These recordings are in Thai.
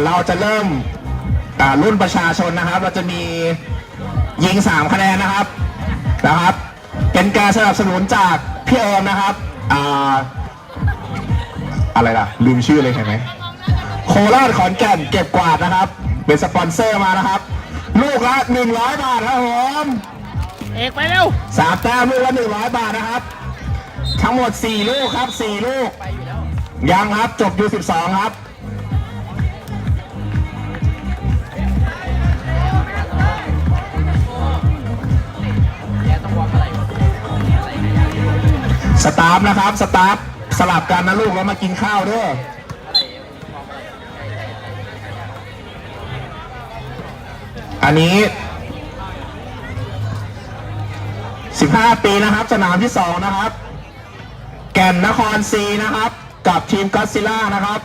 อนเราจะเริ่มอ่ารุ่นประชาชนนะครับ เราจะมียิง3คะแนนนะครับนะครับ เป็นการสนับสนุนจากพี่เอิมนะครับอ่าอะไรล่ะ ลืมชื่อเลยเห็นไหมโคราชขอนแก่นเก็บกวาดนะครับ เป็นสปอนเซอร์มานะครับ ลูกละ100บาทครับผมเอกไปเร็วสามแต้มลูกละ100บาทนะครับ ทั้งหมด4ลูกครับ4ลูกยังครับจบยู12ครับาฟนะครับ สตาฟสลับกันนะลูกแล้วมากินข้าวด้วยอันนี้ 15 ปีนะครับ สนามที่ 2 นะครับ แก่นนครซีนะครับ กับทีมกัสซิล่านะครับ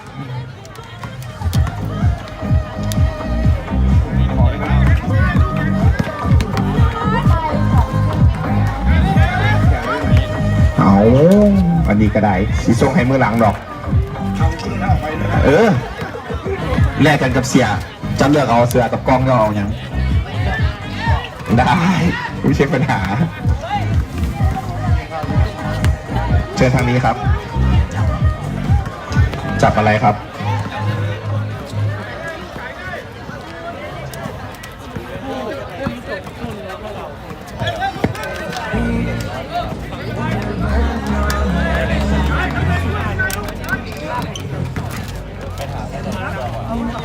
นนี้ก็ได้สีส่งให้มือหลังดอก เออ แลกกันกับเสียจะเลือกเอาเสือกับกล้องก็เอาอย่างได้ไม่ใช่ปัญหา เชิญทางนี้ครับ จับอะไรครับ Oh, no.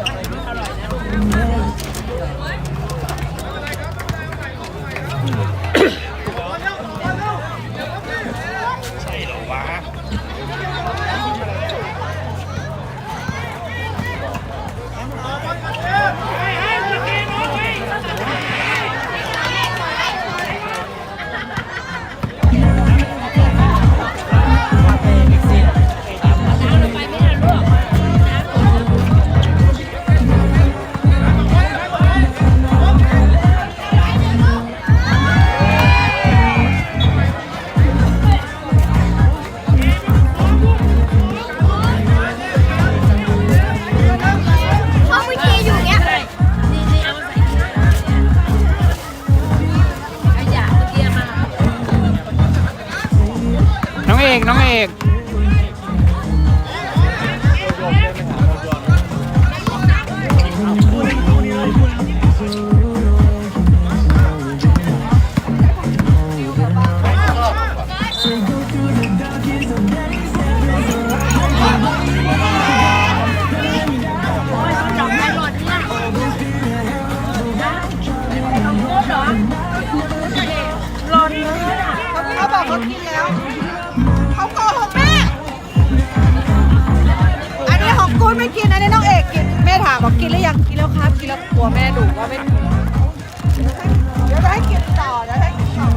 นี้ของกูดไม่กินอันนี้น้องเอกกินแม่ถามบอกกินหรือยังกินแล้วครับ กินแล้วกลัวแม่ดุว่าไม่เดี๋ยวจะให้กินต่อเดี๋ยวให้กินต่อ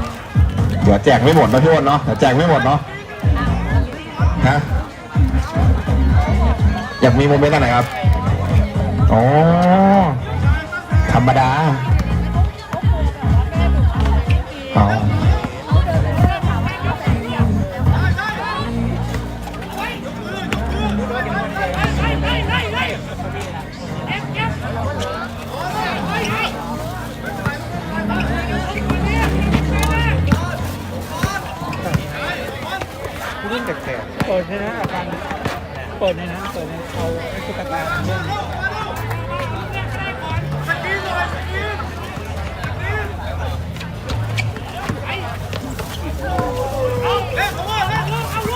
เดี๋ยวแจกไม่หมดนะพี่อ้นเนาะเดี๋ยวแจกไม่หมดเนาะฮะอยากมีโมเมนต์อะไรครับอ๋อธรรมดา เปิดเลยนะอาการเปิดเลยนะเปิดเลยเอาไอ้ตุ๊กตา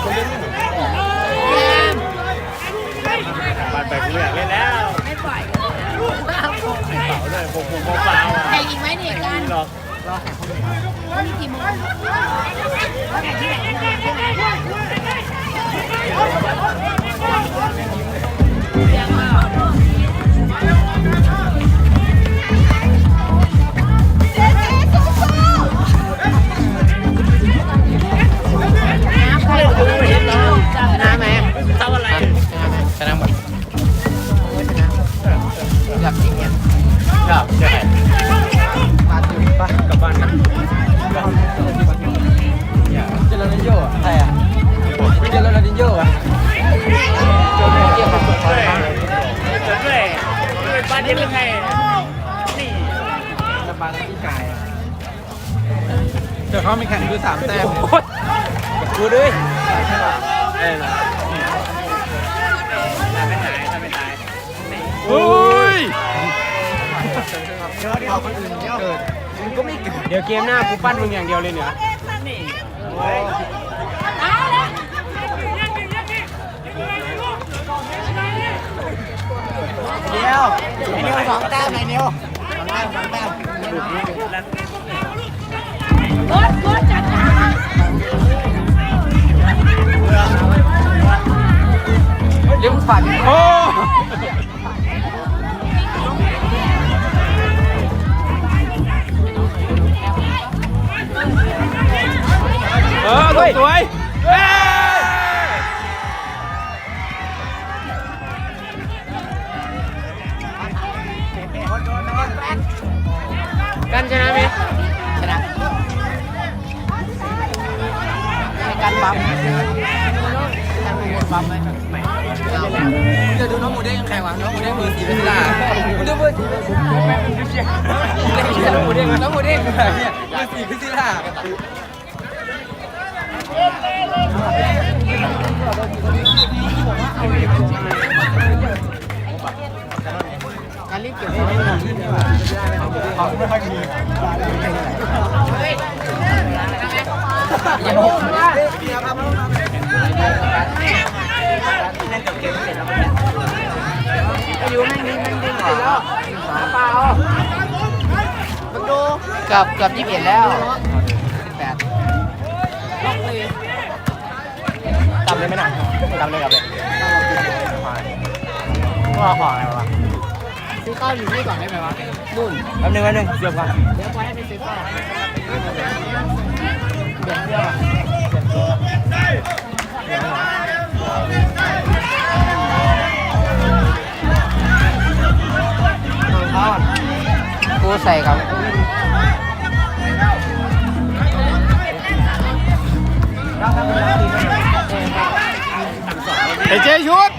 เล่นบันไปกูอยากเล่นแล้วไม่ปล่อยเปล่าเลยผมผมเปล่าอะแข่งอีกไหมเนี่ยกันหรอกวันกี่โมง บ้านกันเจอร์นันโยอะใครอะเจอร์นันโยอะเจอร์นันโยเจอด้วยเย็นหรือไงนี่ระบายที่กายเดี๋ยวเขามีแข่งคือสามแต้มกูด้วยเออทำไม่ตายทำไม่ตายโอ้ยเดี๋ยวเกมหน้ากูปั้นมึงอย่างเดียวเลยเนี่ยเดียวไอ้นิวสองแต้มไอ้นิวรถรถจัดการลิ้มฝันโอ้ เออสวยเฮ้ยกันชนะไหมชนะการปั๊มปั๊มไหมจะดูน้องหมูเด้งใครวะ น้องหมูเด้งมือสีเป็นลาดูมือสีเป็นลาน้องหมูเด้งน้องหมูเด้งมือสีเป็นลา การรีบเก็บไม่หมดเขาไม่ค่อยมีอย่ายุไม่มีไม่ดึงแล้วเปล่าดูเกือบเกือบยี่สิบเอ็ดแล้ว จำเลยไหมน่ะจำเลยกับเลยว่าของอะไรวะซื้อข้าวอยู่นี่ก่อนได้ไหมวะนู่นแป๊บนึงแป๊บนึงเดี๋ยวก่อนเดี๋ยวไปให้ไปซื้อข้าวเปลี่ยนเสื้อเปลี่ยนเสื้อกูใส่กับ ไอ้เจชุด